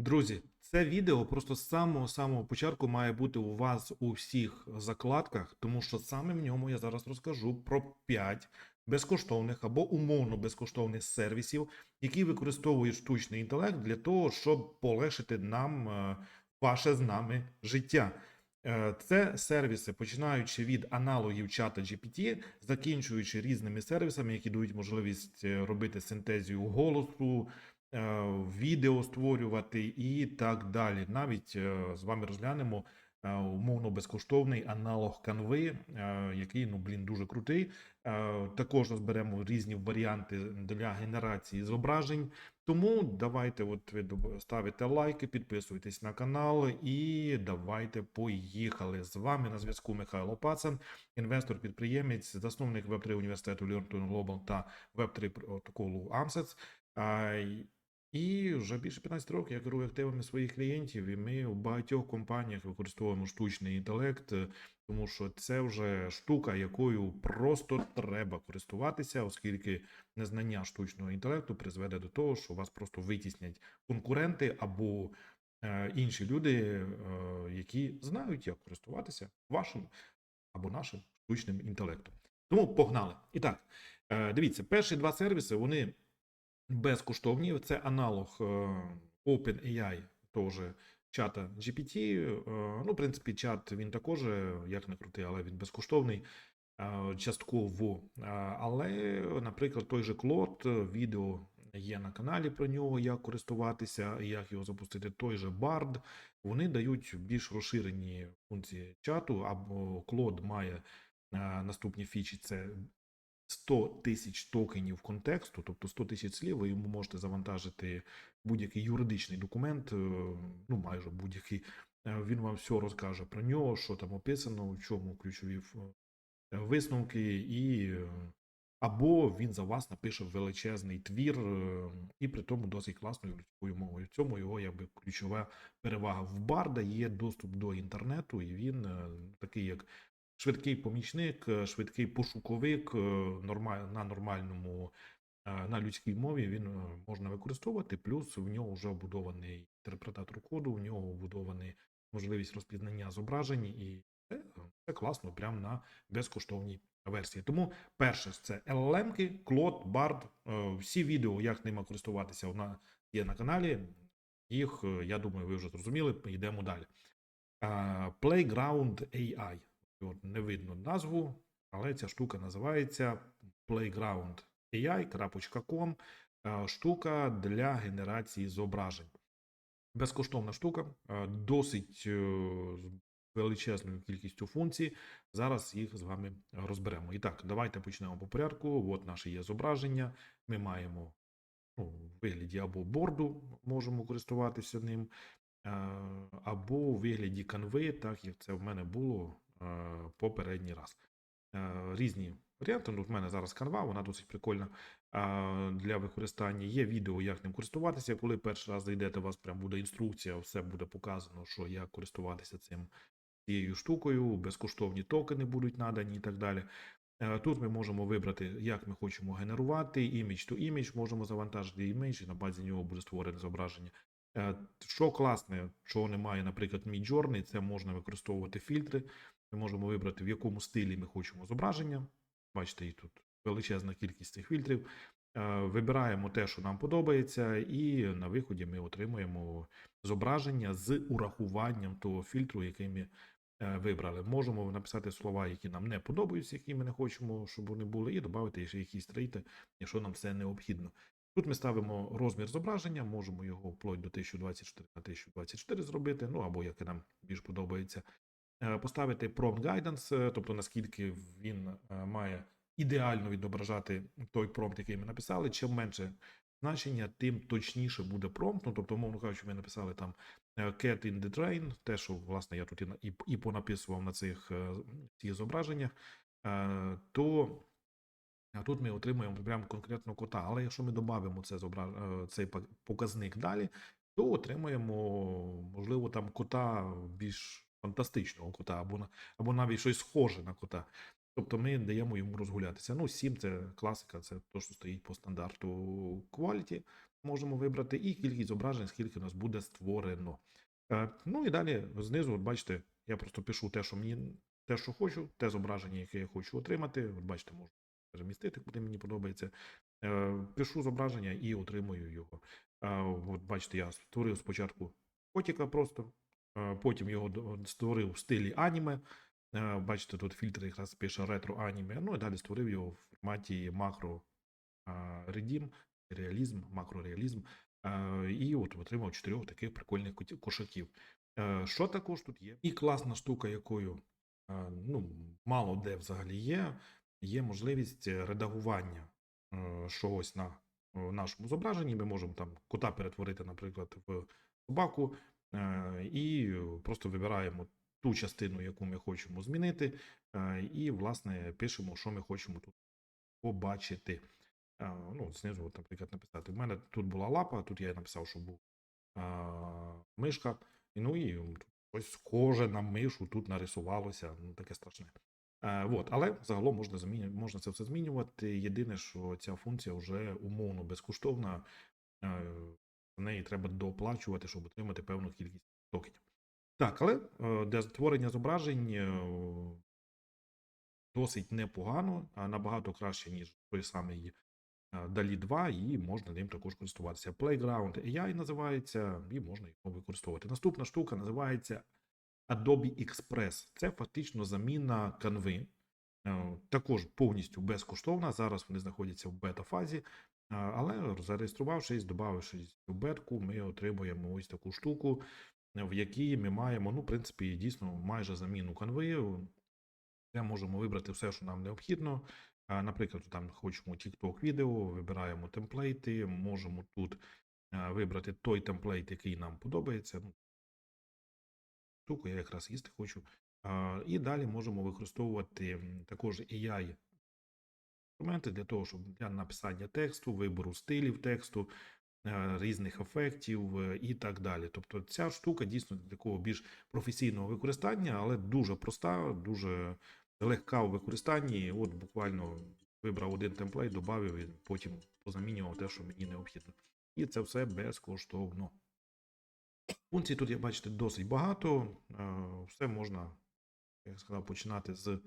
Друзі, це відео просто з самого самого початку має бути у вас у всіх закладках, тому що саме в ньому я зараз розкажу про 5 безкоштовних або умовно безкоштовних сервісів, які використовують штучний інтелект для того, щоб полегшити нам е, ваше з нами життя. Е, Це сервіси, починаючи від аналогів чата GPT, закінчуючи різними сервісами, які дають можливість е, робити синтезію голосу, відео створювати і так далі. Навіть е, з вами розглянемо е, умовно безкоштовний аналог канви, е, який ну блін дуже крутий. Е, Також розберемо різні варіанти для генерації зображень. Тому давайте, от ви ставите лайки, підписуйтесь на канал і давайте поїхали. З вами на зв'язку Михайло Пацан, інвестор-підприємець, засновник Web3 університету Learn Global та Web3 протоколу AMSETS. І вже більше 15 років я керую активами своїх клієнтів, і ми у багатьох компаніях використовуємо штучний інтелект, е, тому що це вже штука, якою просто треба користуватися, оскільки незнання штучного інтелекту призведе до того, що вас просто витіснять конкуренти або е, інші люди, е, які знають, як користуватися вашим або нашим штучним інтелектом. Тому погнали. І так, е, дивіться, перші два сервіси вони безкоштовні. Це аналог е, OpenAI, теж чата GPT. Е, Ну, в принципі, чат він також, е, як не крутий, але він безкоштовний. Частково. Але, наприклад, той же Клод, відео є на каналі про нього, як користуватися, як його запустити. Той же Bard. Вони дають більш розширені функції чату, або Клод має наступні фічі: це 100 тисяч токенів контексту, тобто 100 тисяч слів, ви йому можете завантажити будь-який юридичний документ, е, ну майже будь-який. Е, Він вам все розкаже про нього, що там описано, в чому ключові е, висновки, і або він за вас напише величезний твір, і при тому досить класною людською мовою. В цьому його якби ключова перевага. В Барда є доступ до інтернету, і він такий як швидкий помічник, е, швидкий пошуковик е, нормаль- на нормальному е, на людській мові він можна використовувати. Плюс в нього вже вбудований інтерпретатор коду, в нього вбудований можливість розпізнання зображень, і це, це класно, прямо на безкоштовній версії. Тому перше це LLM-ки, Клод, е, Всі відео, як ними користуватися, вона є на каналі. Їх, я думаю, ви вже зрозуміли. Йдемо далі. Playground AI. От не видно назву, але ця штука називається Playground AI.com. Е, Штука для генерації зображень. Безкоштовна штука, е, досить е, величезною кількістю функцій. Зараз їх з вами розберемо. І так, давайте почнемо по порядку. От наше є зображення. Ми маємо ну, в вигляді або борду, можемо користуватися ним, або у вигляді канви, так як це в мене було попередній раз. Е, Різні варіанти. Ну, в мене зараз канва, вона досить прикольна для використання. Є відео, як ним користуватися. Коли перший раз зайдете, у вас прям буде інструкція, все буде показано, що як користуватися цим цією штукою, безкоштовні токени будуть надані і так далі. Е, Тут ми можемо вибрати, як ми хочемо генерувати, image to image, можемо завантажити імідж, і на базі нього буде створене зображення. Е, Що класне, чого немає, наприклад, Midjourney, це можна використовувати фільтри. Ми можемо вибрати, в якому стилі ми хочемо зображення. Бачите, і тут величезна кількість цих фільтрів. Е, Вибираємо те, що нам подобається, і на виході ми отримуємо зображення з урахуванням того фільтру, який ми е, вибрали. Можемо написати слова, які нам не подобаються, які ми не хочемо, щоб вони були, і додати ще якісь трейти, якщо нам це необхідно. Тут ми ставимо розмір зображення, можемо його вплоть до 1024 на 1024 зробити, ну або яке нам більш подобається. Е, Поставити prompt guidance, е, тобто наскільки він е, має ідеально відображати той промпт, який ми написали. Чим менше значення, тим точніше буде промпт. Ну, тобто, умовно кажучи, ми написали там cat in the train, те, що власне я тут і, і, понаписував на цих, цих зображеннях, то а тут ми отримуємо прямо конкретно кота. Але якщо ми додамо це зобра... е, цей показник далі, то отримаємо, можливо, там кота більш фантастичного кота, або, або навіть щось схоже на кота. Тобто ми даємо йому розгулятися. Ну, 7 це класика, це те, що стоїть по стандарту quality. можемо вибрати, і кількість зображень, скільки у нас буде створено. Е, Ну і далі знизу, от бачите, я просто пишу те, що мені те, що хочу, те зображення, яке я хочу отримати. От бачите, можу перемістити, куди мені подобається. Е, Пишу зображення і отримую його. Е, От бачите, я створив спочатку котика просто, потім його створив в стилі аніме. Е, Бачите, тут фільтр якраз пише ретро аніме. Ну і далі створив його в форматі макро редім, реалізм, макрореалізм. Е, І от отримав чотирьох таких прикольних кошаків. Е, Що також тут є? І класна штука, якою е, ну, мало де взагалі є, є можливість е, редагування е, чогось на е, нашому зображенні. Ми можемо там кота перетворити, наприклад, в собаку, е, і просто вибираємо ту частину, яку ми хочемо змінити, е, і, власне, пишемо, що ми хочемо тут побачити. Е, Ну, знизу, наприклад, написати. У мене тут була лапа, тут я написав, що був мишка. Ну і щось схоже на мишу тут нарисувалося, ну таке страшне. Е, от, але загалом можна зміню, можна це все змінювати. Єдине, що ця функція вже умовно безкоштовна. Неї треба дооплачувати, щоб отримати певну кількість токенів. Так, але е, для створення зображень е, досить непогано, а набагато краще, ніж той самий е, DALI 2, і можна ним також користуватися. Playground AI називається, і можна його використовувати. Наступна штука називається Adobe Express. Це фактично заміна. Е, Також повністю безкоштовна. Зараз вони знаходяться в бета-фазі. Але зареєструвавшись, додавшись в бетку, ми отримуємо ось таку штуку, в якій ми маємо, ну, в принципі, дійсно майже заміну Canva. Де можемо вибрати все, що нам необхідно. Наприклад, там хочемо TikTok відео, вибираємо темплейти, можемо тут вибрати той темплейт, який нам подобається. Ну, Штуку я якраз їсти хочу. І далі можемо використовувати також AI інструменти для того, щоб для написання тексту, вибору стилів тексту, е, різних ефектів е, і так далі. Тобто ця штука дійсно для такого більш професійного використання, але дуже проста, дуже легка у використанні. От буквально вибрав один темплейт, додав і потім позамінював те, що мені необхідно. І це все безкоштовно. Функцій тут, як бачите, досить багато. Е, Все можна, як сказав, починати з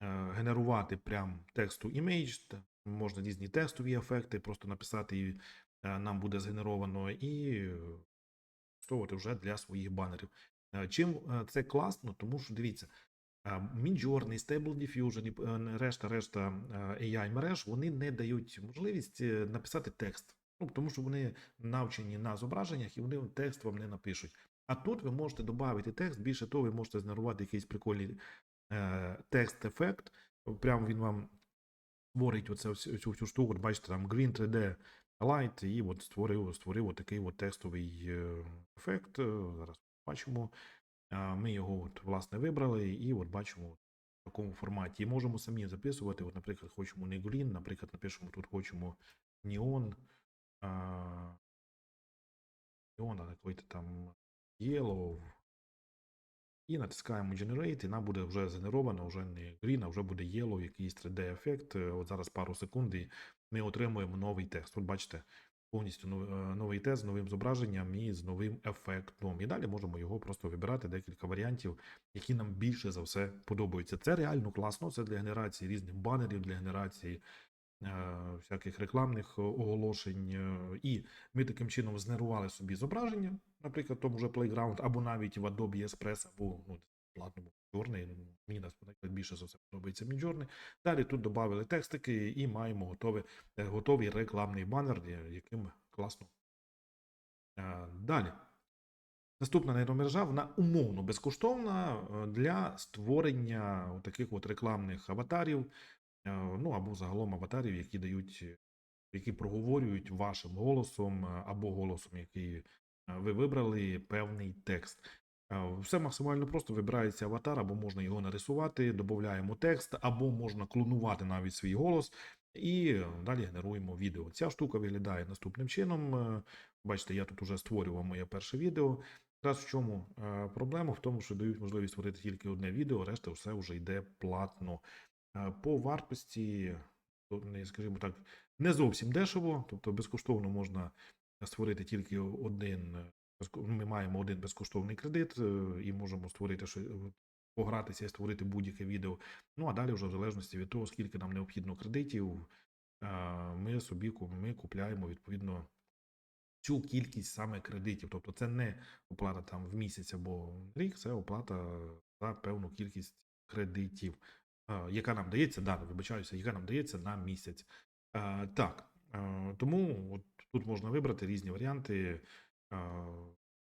генерувати прям тексту імейдж, можна різні текстові ефекти, просто написати і е, нам буде згенеровано, і е, використовувати вже для своїх банерів. Е, Чим е, це класно, тому що дивіться, е, Midjourney, Stable Diffusion і е, решта решта AI мереж вони не дають можливість е, написати текст. Ну, тому що вони навчені на зображеннях і вони текст вам не напишуть. А тут ви можете додати текст, більше того, ви можете згенерувати якийсь прикольний е, текст-ефект. Прямо він вам створить оце, всю- цю, цю штуку. Бачите, там Green 3D Light, і от створив, створив такий от текстовий е, ефект. Е, Зараз бачимо. Ми його от, власне вибрали, і от бачимо в такому форматі. І можемо самі записувати. От, наприклад, хочемо не Green, наприклад, напишемо тут хочемо Neon. Neon, а какой-то там Yellow. І натискаємо Generate, і нам буде вже згенеровано, вже не Green, а вже буде Yellow, якийсь 3D-ефект. Е, От зараз пару секунд, і ми отримуємо новий текст. От бачите, повністю е, новий тест з новим зображенням і з новим ефектом. І далі можемо його просто вибирати декілька варіантів, які нам більше за все подобаються. Це реально класно. Це для генерації різних банерів, для генерації е, всяких рекламних оголошень. І ми таким чином згенерували собі зображення, наприклад, в тому же Playground, або навіть в Adobe Express, або ну, платному Midjourney. Ну, Мені наприклад, більше за все подобається Midjourney. Далі тут додали текстики і маємо готовий, е, готовий рекламний банер, яким класно. Е, Далі. Наступна нейромережа, вона умовно безкоштовна е, для створення таких от рекламних аватарів, ну або загалом аватарів, які дають, які проговорюють вашим голосом або голосом, який ви вибрали певний текст. Все максимально просто вибирається аватар, або можна його нарисувати, додаємо текст, або можна клонувати навіть свій голос, і далі генеруємо відео. Ця штука виглядає наступним чином. Е, Бачите, я тут уже створював моє перше відео. Раз в чому е, проблема? В тому, що дають можливість створити тільки одне відео, решта все вже йде платно. Е, По вартості, скажімо так, не зовсім дешево, тобто безкоштовно можна створити тільки один. е, Ми маємо один безкоштовний кредит е, і можемо створити е, погратися і створити будь-яке відео. Ну а далі, вже в залежності від того, скільки нам необхідно кредитів, ми собі ми купляємо відповідно цю кількість саме кредитів. Тобто це не оплата там в місяць або рік, це оплата за певну кількість кредитів, яка нам дається, да, вибачаюся, яка нам дається на місяць. Так, тому от тут можна вибрати різні варіанти,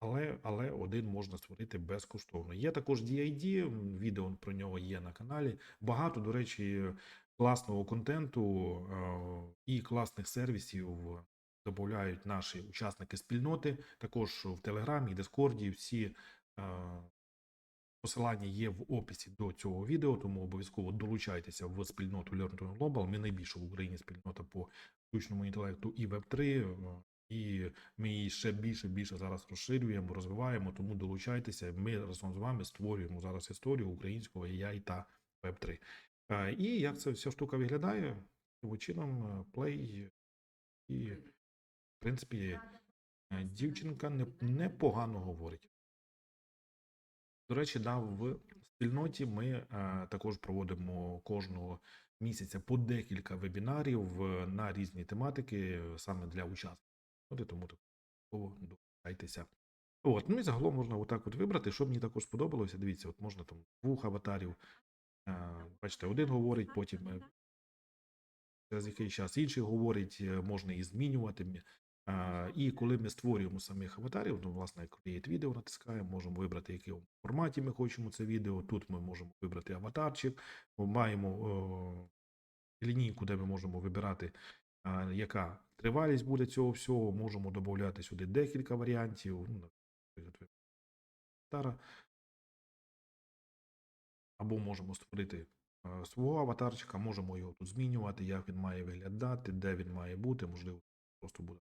але, але один можна створити безкоштовно. Є також DID, відео про нього є на каналі. Багато, до речі, класного контенту і класних сервісів додають наші учасники спільноти. Також в Телеграмі Дискорді всі посилання є в описі до цього відео, тому обов'язково долучайтеся в спільноту Learn to Global. Ми найбільша в Україні спільнота по штучному інтелекту і Web3. е, І ми її ще більше більше зараз розширюємо, розвиваємо. Тому долучайтеся. Ми разом з вами створюємо зараз історію українського AI та Web3. Е, І як ця вся штука виглядає? Чином, е, Play і, в принципі, дівчинка не- непогано говорить. До речі, да, в спільноті ми також проводимо кожного місяця по декілька вебінарів на різні тематики саме для учасників. От, Тому долучайтеся. От, ну і загалом можна отак от вибрати, що мені також сподобалося. Дивіться, от можна там двох аватарів. Е, бачите, один говорить, потім е, через який час інший говорить, е, можна і змінювати. І коли ми створюємо самих аватарів, ну, власне, Create відео натискаємо, можемо вибрати, в якому форматі ми хочемо це відео. Тут ми можемо вибрати аватарчик, маємо лінійку, де ми можемо вибирати, яка тривалість буде цього всього. Можемо додати сюди декілька варіантів. Ну. Або можемо створити свого аватарчика, можемо його тут змінювати, як він має виглядати, де він має бути. Можливо, просто буде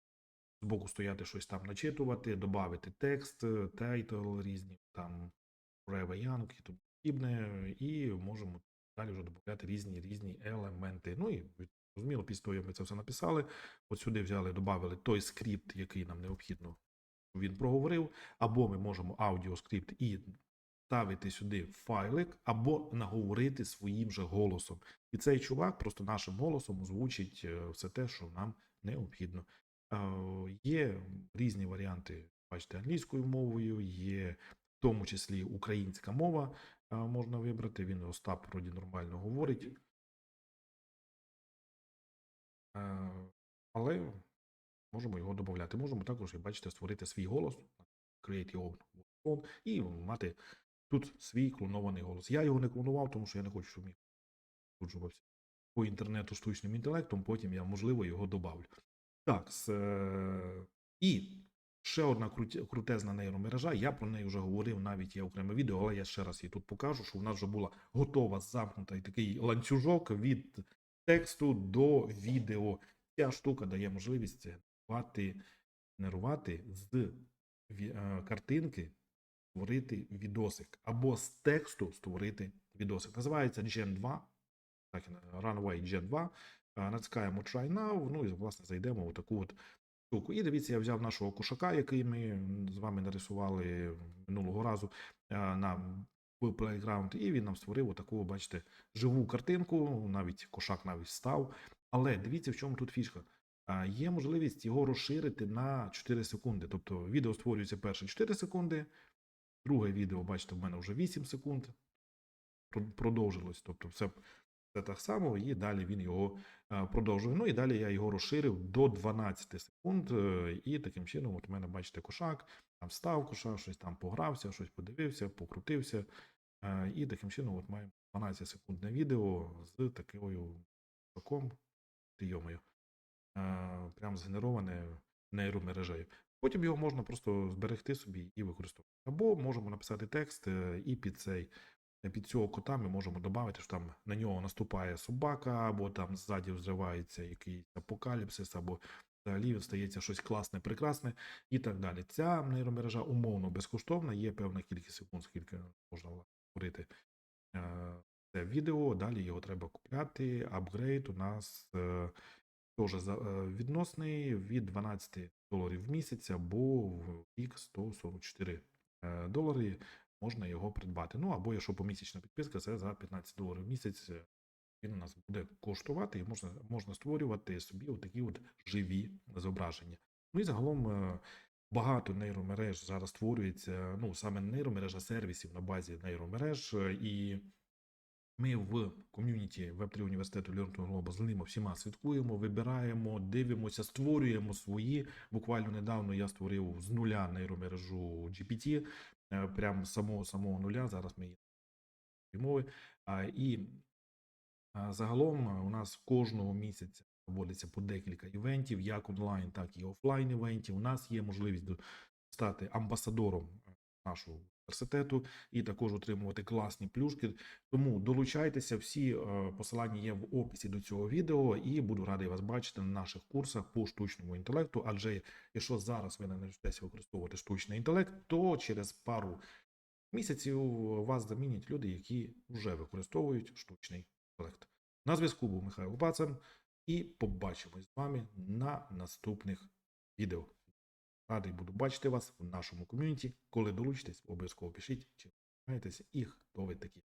збоку стояти щось там начитувати, додати текст, е, тайтл різні, там Forever Young і тому подібне, і можемо далі вже додати різні різні елементи. Ну і зрозуміло, після того, як ми це все написали, от сюди взяли, додали той скрипт, який нам необхідно, щоб він проговорив, або ми можемо аудіоскрипт і ставити сюди файлик, або наговорити своїм же голосом. І цей чувак просто нашим голосом озвучить е, все те, що нам необхідно. Е, Є різні варіанти, бачите, англійською мовою, є в тому числі українська мова можна вибрати. Він Остап вроді нормально говорить. Е, Але можемо його додати. Можемо також, як бачите, створити свій голос, create your own і мати тут свій клонований голос. Я його не клонував, тому що я не хочу, щоб мій суджувався по інтернету штучним інтелектом, потім я, можливо, його добавлю. Так, з, е, і ще одна крутезна нейромережа. Я про неї вже говорив, навіть є окреме відео, але я ще раз її тут покажу, що в нас вже була готова замкнута і такий ланцюжок від тексту до відео. Ця штука дає можливість генерувати, з е, картинки, створити відосик, або з тексту створити відосик. Називається Gen 2, так, Runway Gen 2. Е, Натискаємо Try Now, ну і власне зайдемо в таку от штуку. І дивіться, я взяв нашого кошака, який ми з вами нарисували минулого разу е, на Playground, і він нам створив отаку, бачите, живу картинку, навіть кошак навіть став. Але дивіться, в чому тут фішка. Є можливість його розширити на 4 секунди. Тобто відео створюється перше 4 секунди, друге відео, бачите, в мене вже 8 секунд продовжилось. Тобто все, все так само, і далі він його е, продовжує. Ну і далі я його розширив до 12 секунд. е, І таким чином, от у мене, бачите, кошак, там став кошак, щось там погрався, щось подивився, покрутився. Е, І таким чином, от маємо 12 секундне відео з такою кошаком, йомою, прям згенероване нейромережею. Потім його можна просто зберегти собі і використовувати. Або можемо написати текст і під цей. Під цього кота ми можемо додати, що там на нього наступає собака, або там ззаді взривається якийсь апокаліпсис, або взагалі стається щось класне, прекрасне і так далі. Ця нейромережа умовно безкоштовна, є певна кількість секунд, скільки можна створити е, це відео. Далі його треба купляти. Апгрейд у нас е, теж е, відносний від 12 доларів в місяць або в рік 144 е, долари можна його придбати. Ну або якщо помісячна підписка, це за 15 доларів в місяць. е, Він у нас буде коштувати і можна, можна створювати собі отакі от живі зображення. Ну і загалом е, багато нейромереж зараз створюється, ну саме не нейромереж, а сервісів на базі нейромереж. е, І ми в ком'юніті Web3 університету Learn Global з ними всіма слідкуємо, вибираємо, дивимося, створюємо свої. Буквально недавно я створив з нуля нейромережу GPT, е, прям з самого самого нуля. Зараз ми її мови. І загалом у нас кожного місяця проводиться по декілька івентів, як онлайн, так і офлайн івентів. У нас є можливість стати амбасадором нашого університету і також отримувати класні плюшки. Тому долучайтеся, всі е, посилання є в описі до цього відео, і буду радий вас бачити на наших курсах по штучному інтелекту. Адже якщо зараз ви не навчитеся використовувати штучний інтелект, то через пару місяців вас замінять люди, які вже використовують штучний інтелект. На зв'язку був Михайло Бацан, і побачимось з вами на наступних відео. Радий буду бачити вас в нашому ком'юніті. Коли долучитесь, обов'язково пишіть, чи намагаєтеся і хто ви такі.